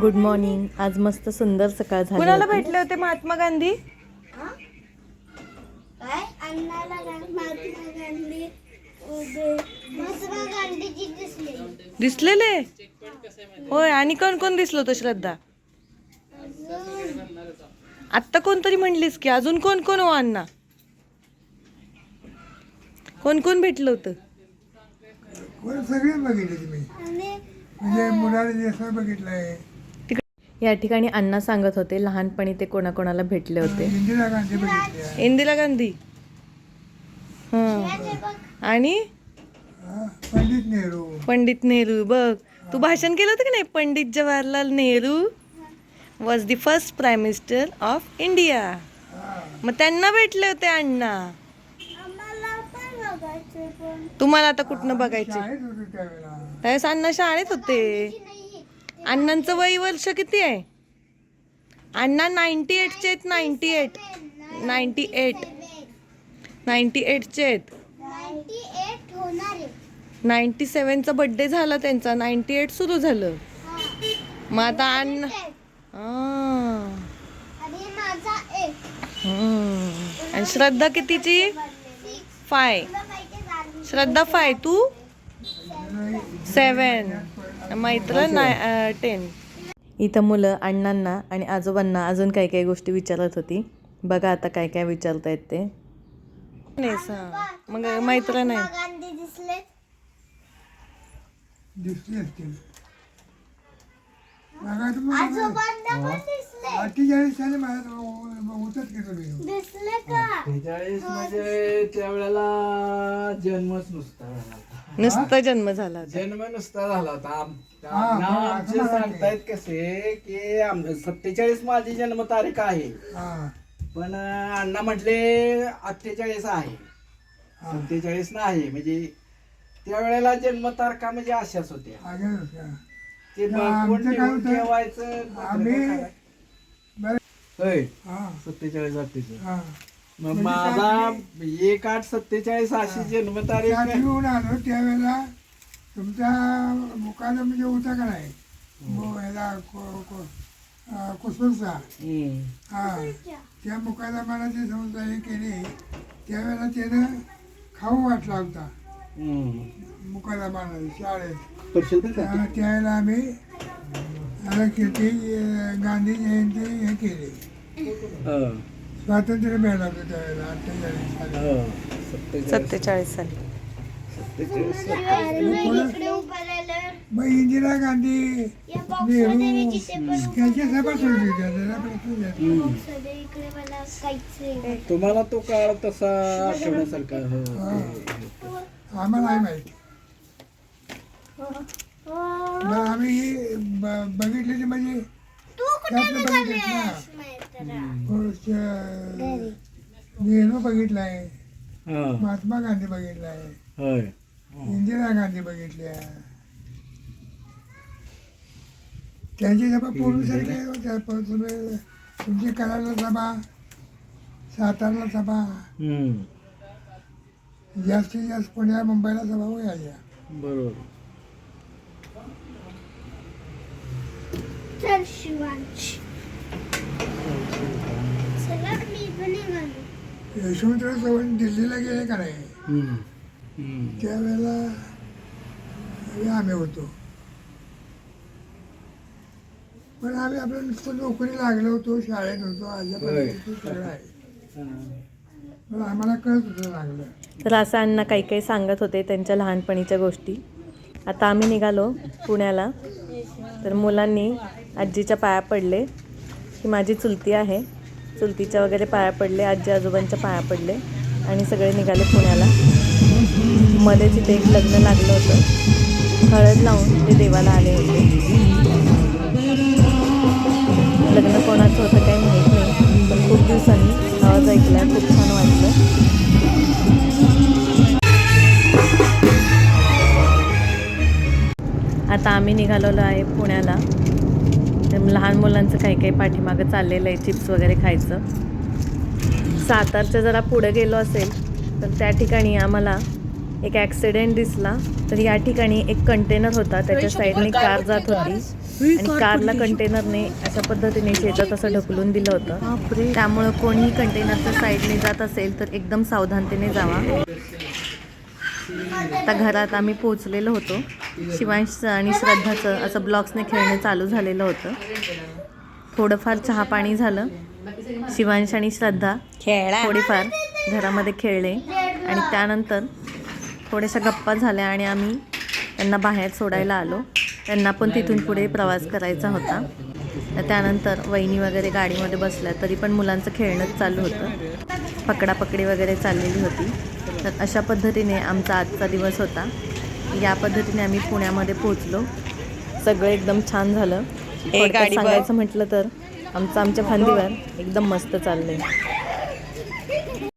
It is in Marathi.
गुड मॉर्निंग आज मस्त सुंदर सकाळ झाली कुणाला होती. भेटले होते महात्मा गांधी? काय? अण्णाला गांधी महात्मा गांधी उभे महात्मा गांधीजी दिसले. दिसलेले? होय आणि कोण कोण दिसलो होतं श्रद्धा? अजून. आत्ता कोणतरी म्हणलीस की अजून कोण कोण हो अण्णा? कोण कोण भेटलं होतं? वर सगळे बघितले तुम्ही? आणि म्हणजे मुलाने देसाई बघितलंय. या ठिकाणी अण्णा सांगत होते लहानपणी ते कोणाकोणाला भेटले होते. इंदिरा गांधी हं. हे. आणि? पंडित नेहरू. पंडित नेहरू बघ. तू भाषण केलं होतं की नाही? Pandit Jawaharlal Nehru was the first prime minister of India मग त्यांना भेटले होते अण्णा. तुम्हाला आता कुठनं बघायचे त्यावेळेस अण्णा शाळेत होते. अण्णांचं वय वर्ष किती आहे? अण्णा नाईन्टी एटचे आहेत ninety eight. Ninety eight. Ninety एटचे आहेत. नाईन्टी सेवनचा बड्डे झाला त्यांचा नाईन्टी एट सुरू झालं. मग आता अण्णा. आणि श्रद्धा कितीची. फाय. श्रद्धा फाय तू? सेवन मैत्र टेन इथं मुलं अण्णांना आणि आजोबांना अजून काही काही गोष्टी विचारत होती. बघा आता काय काय विचारतायत ते. मग मैत्र नाही. अठ्ठेचाळीस साली माझ्या की? तुम्ही म्हणजे त्यावेळेला जन्मच नुसता. नुसता जन्म झाला होता. जन्म नुसता झाला होता. आम- हा, नाव हा, आमचे सांगतायत कसे की आम सत्तेचाळीस माझी जन्मतारीख आहे. हा. पण अं, अण्णा म्हटले अठ्ठेचाळीस आहे. सत्तेचाळीस नाही म्हणजे त्यावेळेला जन्मतारखा म्हणजे अशाच होत्या. आगे होत्या. ते काय लिहून होतं? ठेवायचं आम्ही बरं. होय. हा. सत्तेचाळीस अठ्ठेचाळीस. हा. मग म्हणजे माझा एक आठ सत्तेचाळीस अशी जन्मतारीख सातवीहून आलो त्यावेळेला तुमचा मुकादम म्हणजे होता का नाही? मो- ह्याला को- को- अं, हम्म. हा. त्या मुकादमाला जी संस्था हे केली त्यावेळेला त्यानं खाऊ वाटला होता. हम्म. मुकादमाला शाळेत. परिषद का? त्या- त्यावेळेला आम्ही अं, किती अं, गांधी जयंती हे केली. हो, स्वातंत्र्य मिळालं होतं त्यावेळेला अठ्ठेचाळीस साली. हो. सत्तेचाळीस. साली. सत्तेचाळीस. मग इंदिरा गांधी या बॉक्समध्ये मी जिथे पण त्यांची सभा होती त्याला प्रश्न काहीच तुम्हाला तो काळ तसा आठवण्यासारखा हो, ते. आम्हाला नाही माहिती. मग आम्ही ब- बघितले ते म्हणजे तू त्यातलं बघितलं ना नेहरू बघितलाय. हा, महात्मा गांधी बघितलाय. होय. इंदिरा गांधी बघितल्या. त्यांची सभा पूर्वीसारखी आहे हो, तुमची कराडला सभा सातारला सभा. जास्तीत जास्त पुण्या मुंबईला सभा व्हायच्या बरोबर चला मी पण निघालो यशवंतराव चव्हाण दिल्लीला गेले का नाही. त्यावेळेला आम्ही होतो. पण आम्ही आपलं नुसतं नोकरी लागलो होतो शाळेत होतो सगळं आहे. हा. पण आम्हाला कळत होतं लागलं. तर असं अण्णा काही काही सांगत होते त्यांच्या लहानपणीच्या गोष्टी. आता आम्ही निघालो पुण्याला. तर मुलांनी आजीच्या पाया पडले ही माझी चुलती आहे. चुलतीच्या वगैरे पाया पडले आजी आजोबांच्या पाया पडले आणि सगळे निघाले पुण्याला. मध्ये तिथे एक लग्न लागलं होतं. हळद लावून ते देवाला आले होते. लग्न कोणाचं होतं काही माहीत नाही. पण खूप दिवसांनी आवाज ऐकला खूप छान वाटलं. आता आम्ही निघालेलो आहे पुण्याला. लहान मुलांचं काही काही पाठीमागं चाललेलं आहे चिप्स वगैरे खायचं. सातारच्या जरा पुढं गेलो असेल तर त्या ठिकाणी आम्हाला एक ॲक्सिडेंट दिसला. तर या ठिकाणी एक कंटेनर होता त्याच्या साईडने कार जात होती आणि कारला कंटेनरने अशा पद्धतीने शेतात असं ढकलून दिलं होतं. त्यामुळं कोणीही कंटेनरच्या साईडने जात असेल तर एकदम सावधानतेने जावा. आता घरात आम्ही पोचलेलो होतो. शिवांशचं आणि श्रद्धाचं असं ब्लॉक्सने खेळणं चालू झालेलं होतं. थोडंफार चहा पाणी झालं. शिवांश आणि श्रद्धा खेळा. थोडीफार घरामध्ये खेळले. आणि त्यानंतर थोड्याशा गप्पा झाल्या आणि आम्ही त्यांना बाहेर सोडायला आलो. त्यांना पण तिथून पुढे प्रवास करायचा होता. तर त्यानंतर वहिनी वगैरे गाडीमध्ये बसल्या तरी पण मुलांचं खेळणंच चालू होतं. पकडापकडी वगैरे चाललेली होती. तर अशा पद्धतीने आमचा आजचा दिवस होता. या पद्धतीने आम्ही पुण्यामध्ये पोचलो सगळं एकदम छान झालं. सांगायचं म्हटलं तर आमचं आमच्या फांदीवर एकदम मस्त चाललंय.